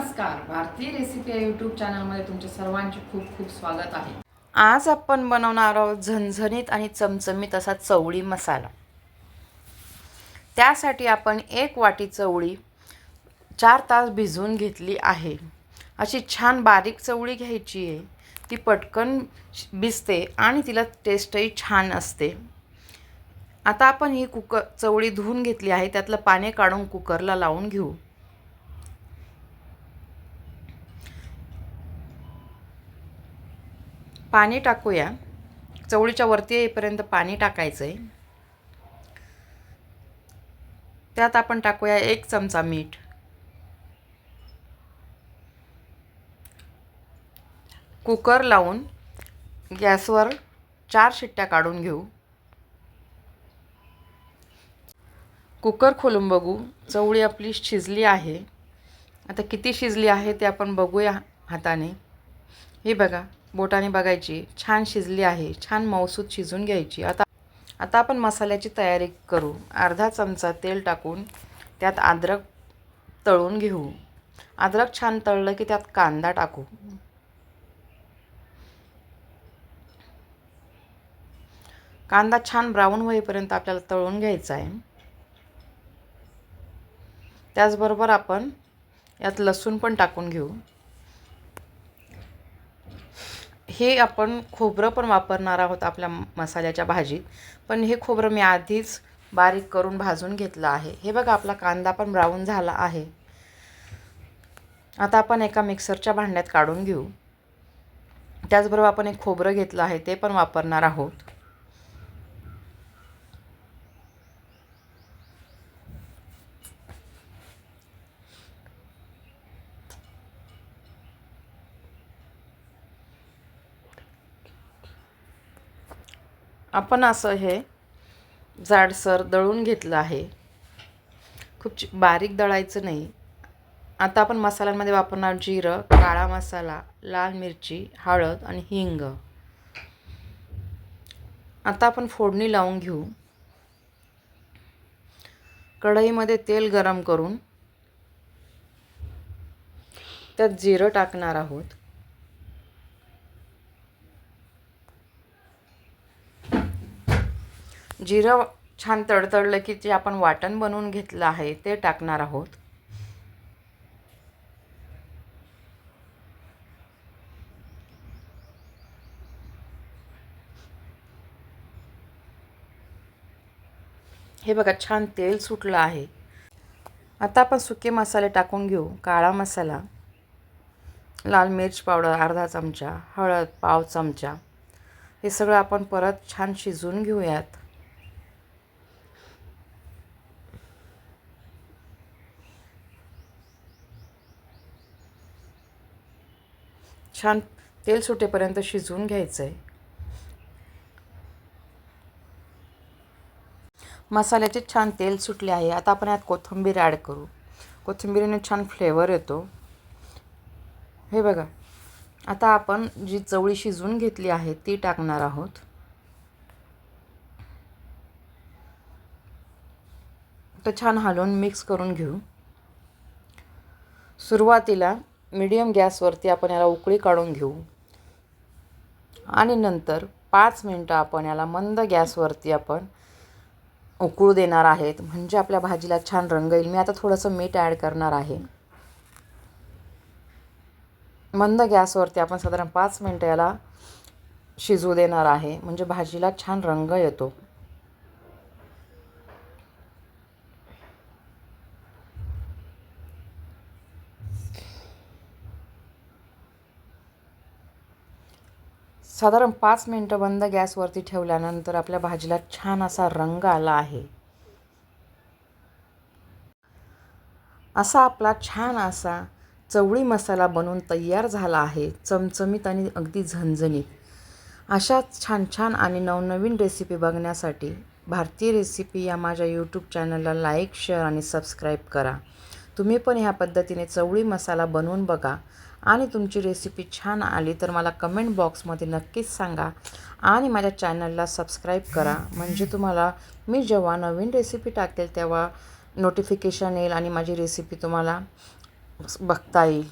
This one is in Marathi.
नमस्कार. भारतीय रेसिपी या यूट्यूब चॅनलमध्ये तुमचे सर्वांचे खूप खूप स्वागत आहे. आज आपण बनवणार आहोत झणझणीत आणि चमचमीत असा चवळी मसाला. त्यासाठी आपण एक वाटी चवळी चार तास भिजवून घेतली आहे. अशी छान बारीक चवळी घ्यायची आहे. ती पटकन भिजते आणि तिला टेस्टही छान असते. आता आपण ही कुकर चवळी धुवून घेतली आहे. त्यातलं पाणी काढून कुकरला लावून घेऊ. पाणी टाकूया. चवळीच्या वरती येईपर्यंत पाणी टाकायचं आहे त्यात आपण टाकूया एक चमचा मीठ. कुकर लावून गॅसवर चार शिट्ट्या काढून घेऊ. कुकर खोलून बघू. चवळी आपली शिजली आहे. आता किती शिजली आहे ते आपण बघूया हाताने. हे बघा. बोटाने बघायची. छान शिजली आहे. छान मौसूद शिजून घ्यायची. आता आता आपण मसाल्याची तयारी करू. अर्धा चमचा तेल टाकून त्यात अद्रक तळून घेऊ. अद्रक छान तळलं की त्यात कांदा टाकू. कांदा छान ब्राऊन होईपर्यंत आपल्याला तळून घ्यायचा आहे. त्याचबरोबर आपण यात लसूण पण टाकून घेऊ. हे आपण खोबरं पण वापरणार आहोत आपल्या मसाल्याच्या भाजीत पण हे खोबरं मी आधीच बारीक करून भाजून घेतलं आहे. हे बघा आपला कांदा पण ब्राऊन झाला आहे. आता आपण एका मिक्सरच्या भांड्यात काढून घेऊ. त्याचबरोबर आपण एक खोबरं घेतलं आहे ते पण वापरणार आहोत. आपण असं हे जाडसर दळून घेतलं आहे. खूप बारीक दळायचं नाही. आता आपण मसाल्यांमध्ये वापरणार जिरं काळा मसाला लाल मिरची हळद आणि हिंग. आता आपण फोडणी लावून घेऊ. कढईमध्ये तेल गरम करून त्यात जिरं टाकणार आहोत. जिरं छान तडतडलं की जे आपण वाटण बनवून घेतलं आहे ते टाकणार आहोत. हे बघा छान तेल सुटलं आहे. आता आपण सुके मसाले टाकून घेऊ. काळा मसाला लाल मिर्च पावडर अर्धा चमचा हळद पाव चमचा. हे सगळं आपण परत छान शिजवून घेऊयात. छान तेल सुटेपर्यंत शिजवून घ्यायचं आहे मसाल्याचे छान तेल सुटले आहे. आता आपण यात कोथिंबीर ॲड करू. कोथिंबीरीने छान फ्लेवर येतो. हे बघा. आता आपण जी चवळी शिजवून घेतली आहे ती टाकणार आहोत. तर छान हलवून मिक्स करून घेऊ. सुरुवातीला मीडियम गॅसवरती आपण याला उकळी काढून घेऊ. आणि नंतर पाच मिनटं आपण याला मंद गॅसवरती आपण उकळू देणार आहेत. म्हणजे आपल्या भाजीला छान रंग येईल. मी आता थोडंसं मीठ ॲड करणार आहे. मंद गॅसवरती आपण साधारण पाच मिनटं याला शिजू देणार आहे. म्हणजे भाजीला छान रंग येतो. साधारण पाच मिनटं बंद गॅसवरती ठेवल्यानंतर आपल्या भाजीला छान असा रंग आला आहे. असा आपला छान असा चवळी मसाला बनवून तयार झाला आहे चमचमीत आणि अगदी झणझणीत. अशाच छान छान आणि नवनवीन रेसिपी बघण्यासाठी भारतीय रेसिपी या माझ्या यूट्यूब चॅनलला लाईक शेअर आणि सबस्क्राईब करा. तुम्ही पण ह्या पद्धतीने चवळी मसाला बनवून बघा. आणि तुमची रेसिपी छान आली तर मला कमेंट बॉक्समध्ये नक्कीच सांगा. आणि माझ्या चॅनलला सबस्क्राईब करा. म्हणजे तुम्हाला मी जेव्हा नवीन रेसिपी टाकेल तेव्हा नोटिफिकेशन येईल आणि माझी रेसिपी तुम्हाला बघता येईल.